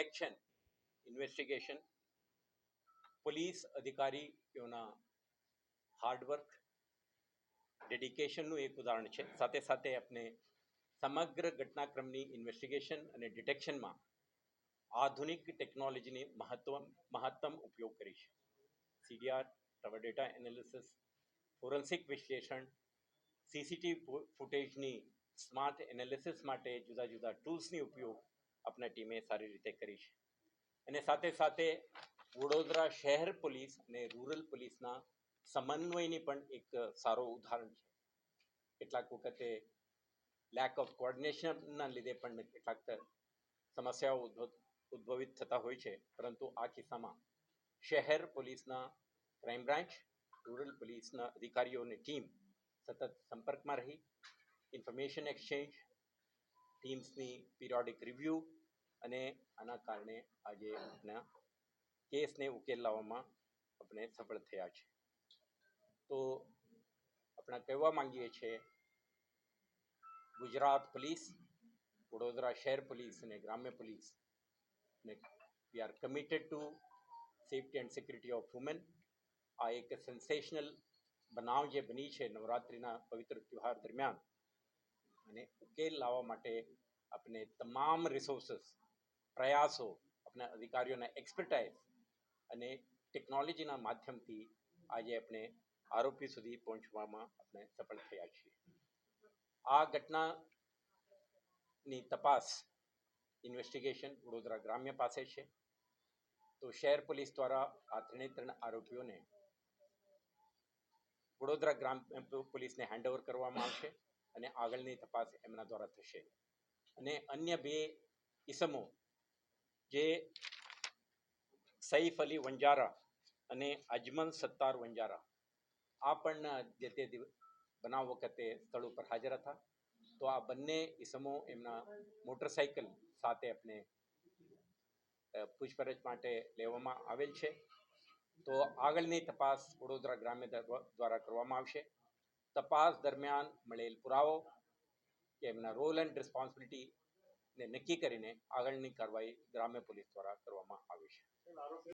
Detection investigation police અધિકારીઓના hard work ડેડિકેશનનું એક ઉદાહરણ છે સાથે સાથે આપણે સમગ્ર ઘટનાક્રમની ઇન્વેસ્ટિગેશન અને ડિટેક્શનમાં આધુનિક ટેકનોલોજીની મહત્વ મહત્તમ ઉપયોગ કરીશ CDR tower data analysis forensic વિશ્લેષણ સીસીટીવી ફૂટેજની સ્માર્ટ એનાલિસિસ માટે જુદા જુદા ટૂલ્સની ઉપયોગ આપણા ટીમે સારી રીતે કરી છે. અને સાથે સાથે વડોદરા શહેર પોલીસ અને રૂરલ પોલીસના સમન્વયની પણ એક સારો ઉદાહરણ છે. કેટલાક વખતે લેક ઓફ કોર્ડિનેશનના લીધે પણ કેટલાક સમસ્યાઓ ઉદ્ભવિત થતા હોય છે. પરંતુ આ કિસ્સામાં શહેર પોલીસના ક્રાઇમ બ્રાન્ચ રૂરલ પોલીસના અધિકારીઓની ટીમ સતત સંપર્કમાં રહી ઇન્ફોર્મેશન એક્સચેન્જ ટીમ્સની પિરિયોડિક રિવ્યૂ અને આના કારણે આજે આપણા કેસને ઉકેલ લાવવામાં આપણે સફળ થયા છે. તો આપણે કહેવા માંગીએ છીએ, ગુજરાત પોલીસ, વડોદરા શહેર પોલીસ અને ગ્રામ્ય પોલીસ ને we are committed to safety and security of women આ એક સેન્સેશનલ બનાવ જે બની છે નવરાત્રિના પવિત્ર તહેવાર દરમિયાન. અને ઉકેલ લાવવા માટે આપણે તમામ રિસોર્સિસ પ્રયાસો આપણા અધિકારીઓના એક્સપર્ટાઇઝ અને ટેકનોલોજીના માધ્યમથી આજે આપણે આરોપી સુધી પહોંચવામાં આપણે સફળ થયા છીએ. આ ઘટનાની તપાસ ઇન્વેસ્ટિગેશન વડોદરા ગ્રામ્ય પાસે છે. તો શહેર પોલીસ દ્વારા આ ત્રણે ત્રણ આરોપીઓને વડોદરા ગ્રામ પોલીસને હેન્ડઓવર કરવામાં આવશે. અને આગળની તપાસ એમના દ્વારા થશે. અને અન્ય બે ઇસમો, જે સૈફ અલી વંજારા અને અજમલ સત્તાર વંજારા, આ પણ જે તે બનાવ વખતે સ્થળ ઉપર હાજર હતા. તો આ બંને ઇસમો એમના મોટરસાઇકલ સાથે આપણે પૂછપરછ માટે લેવામાં આવેલ છે. તો આગળની તપાસ વડોદરા ગ્રામ્ય દ્વારા કરવામાં આવશે. તપાસ દરમિયાન મળેલ પુરાવો કે એમના રોલ એન્ડ રિસ્પોન્સિબિલિટી ને નક્કી કરીને આગળની કાર્યવાહી ગ્રામ્ય પોલીસ દ્વારા કરવામાં આવી છે.